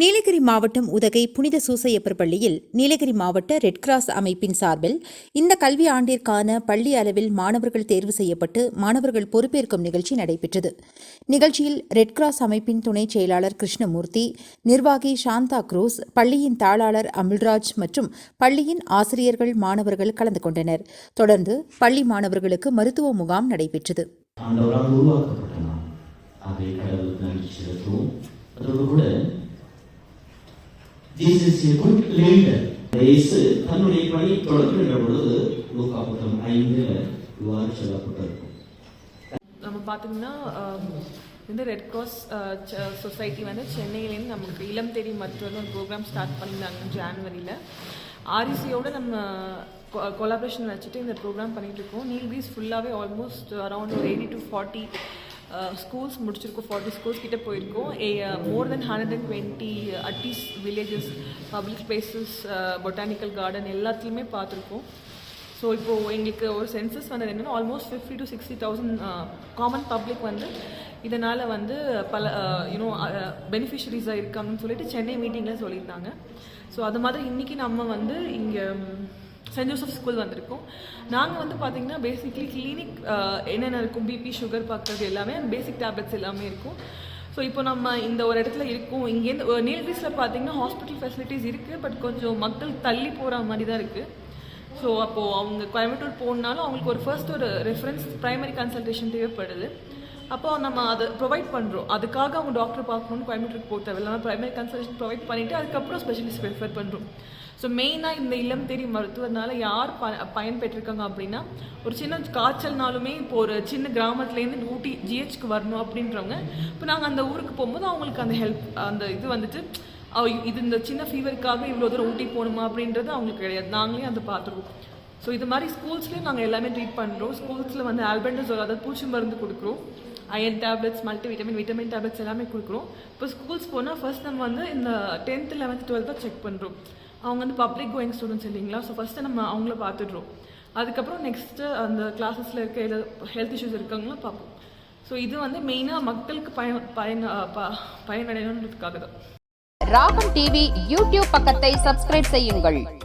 நீலகிரி மாவட்டம் உதகை புனித சூசையப்பர் பள்ளியில் நீலகிரி மாவட்ட ரெட் கிராஸ் அமைப்பின் சார்பில் இந்த கல்வி ஆண்டிற்கான பள்ளி அளவில் மாணவர்கள் தேர்வு செய்யப்பட்டு மாணவர்கள் பொறுப்பேற்கும் நிகழ்ச்சி நடைபெற்றது. நிகழ்ச்சியில் ரெட் கிராஸ் அமைப்பின் துணைச் செயலாளர் கிருஷ்ணமூர்த்தி நிர்வாகி சாந்தா குரூஸ் பள்ளியின் தாளாளர் அமில்ராஜ் மற்றும் பள்ளியின் ஆசிரியர்கள் மாணவர்கள் கலந்து கொண்டனர். தொடர்ந்து பள்ளி மாணவர்களுக்கு மருத்துவ முகாம் நடைபெற்றது. அதை அதோடு கூட ஜீசஸ் a good leader இயேசு தன்னுடைய பணியை தொடங்குகின்ற பொழுது லூக்கா புத்தகம் ஐந்தில் இவ்வாறு சொல்லப்பட்டிருக்கும். நம்ம பார்த்தீங்கன்னா இந்த ரெட் கிராஸ் சொசைட்டி வந்து சென்னையிலேருந்து நமக்கு இளம் தேடி மருத்துவர் ஒரு ப்ரோக்ராம் ஸ்டார்ட் பண்ணியிருந்தாங்க ஜான்வரியில் ஆர்இசியோட நம்ம கொலாபரேஷன் வச்சுட்டு இந்த ப்ரோக்ராம் பண்ணிகிட்டு இருக்கோம். நீல் பீஸ் ஃபுல்லாகவே ஆல்மோஸ்ட் அரௌண்ட் ஒரு eighty to forty Uh, schools முடிச்சிருக்கோம் ஃபார்ட்டி ஸ்கூல்ஸ் கிட்டே போயிருக்கோம். A more than hundred and twenty eighties villages public spaces botanical garden எல்லாத்துலேயுமே பார்த்துருக்கோம். ஸோ இப்போது எங்களுக்கு ஒரு சென்சஸ் வந்தது என்னென்னா almost fifty to sixty thousand common public வந்து இதனால் வந்து பல uh, யூனோ பெனிஃபிஷரிஸாக uh, இருக்காங்கன்னு சொல்லிட்டு சென்னை மீட்டிங்கில் சொல்லியிருந்தாங்க. ஸோ அது மாதிரி இன்றைக்கி நம்ம வந்து இங்கே சென்ட் ஜோசப் ஸ்கூல் வந்திருக்கோம். நாங்கள் வந்து பார்த்தீங்கன்னா பேசிக்லி கிளினிக் என்னென்ன இருக்கும் பிபி சுகர் பார்க்குறது எல்லாமே அந்த பேசிக் டேப்லெட்ஸ் எல்லாமே இருக்கும். ஸோ இப்போ நம்ம இந்த ஒரு இடத்துல இருக்கோம். இங்கேருந்து நீல்கிரிஸில் பார்த்தீங்கன்னா ஹாஸ்பிட்டல் ஃபெசிலிட்டிஸ் இருக்குது பட் கொஞ்சம் மக்கள் தள்ளி போகிற மாதிரி தான் இருக்குது ஸோ அப்போது அவங்க கோயம்புத்தூர் போகணுனாலும் அவங்களுக்கு ஒரு ஃபர்ஸ்ட் ஒரு ரெஃபரன்ஸ் ப்ரைமரி கன்சல்டேஷன் தேவைப்படுது. அப்போ நம்ம அதை ப்ரொவைட் பண்ணுறோம் அதுக்காக அவங்க டாக்டர் பார்க்கணும்னு கோயம்புத்தூருக்கு போக தேவையில்ல. நம்ம ப்ரைமரி கன்சல்டேஷன் ப்ரொவைட் பண்ணிவிட்டு அதுக்கப்புறம் ஸ்பெஷலிஸ்ட் ரெஃபர் பண்ணுறோம் ஸோ மெயினாக இந்த இல்லம் தேடி மருத்துவனால யார் ப பயன்பெற்றிருக்காங்க அப்படின்னா ஒரு சின்ன காய்ச்சல்னாலுமே இப்போ ஒரு சின்ன கிராமத்துலேருந்து ஊட்டி ஜிஹெச்க்கு வரணும் அப்படின்றவங்க இப்போ நாங்கள் அந்த ஊருக்கு போகும்போது அவங்களுக்கு அந்த ஹெல்ப் அந்த இது வந்துட்டு இது இந்த சின்ன ஃபீவருக்காக இவ்வளோ தூரம் ஊட்டி போகணுமா அப்படின்றது அவங்களுக்கு கிடையாது. நாங்களே அதை பார்த்துருவோம். ஸோ இது மாதிரி ஸ்கூல்ஸ்லேயும் நாங்கள் எல்லாமே ட்ரீட் பண்ணுறோம் ஸ்கூல்ஸில் வந்து ஆல்பெண்டசோல் அதாவது பூச்சி மருந்து கொடுக்குறோம். Iron tablets multi vitamin vitamin tablets எல்லாமே கொடுக்குறோம். இப்போ ஸ்கூல்ஸ் போனால் ஃபர்ஸ்ட் நம்ம வந்து இந்த டென்த்து லெவன்த் டுவெல்த்தாக செக் பண்ணுறோம் அவங்க வந்து பப்ளிக் கோயிங் ஸ்டூடெண்ட்ஸ் இல்லைங்களா? ஸோ ஃபஸ்ட்டு நம்ம அவங்கள பார்த்துடுறோம். அதுக்கப்புறம் நெக்ஸ்ட்டு அந்த கிளாஸஸில் இருக்க ஏதாவது ஹெல்த் இஷ்யூஸ் இருக்காங்களோ பார்ப்போம். ஸோ இது வந்து மெயினாக மக்களுக்கு பயன் பயன் ப- பயனடையணுன்றதுக்காக தான். ராகம் டிவி யூடியூப் பக்கத்தை சப்ஸ்கிரைப் செய்யுங்கள்.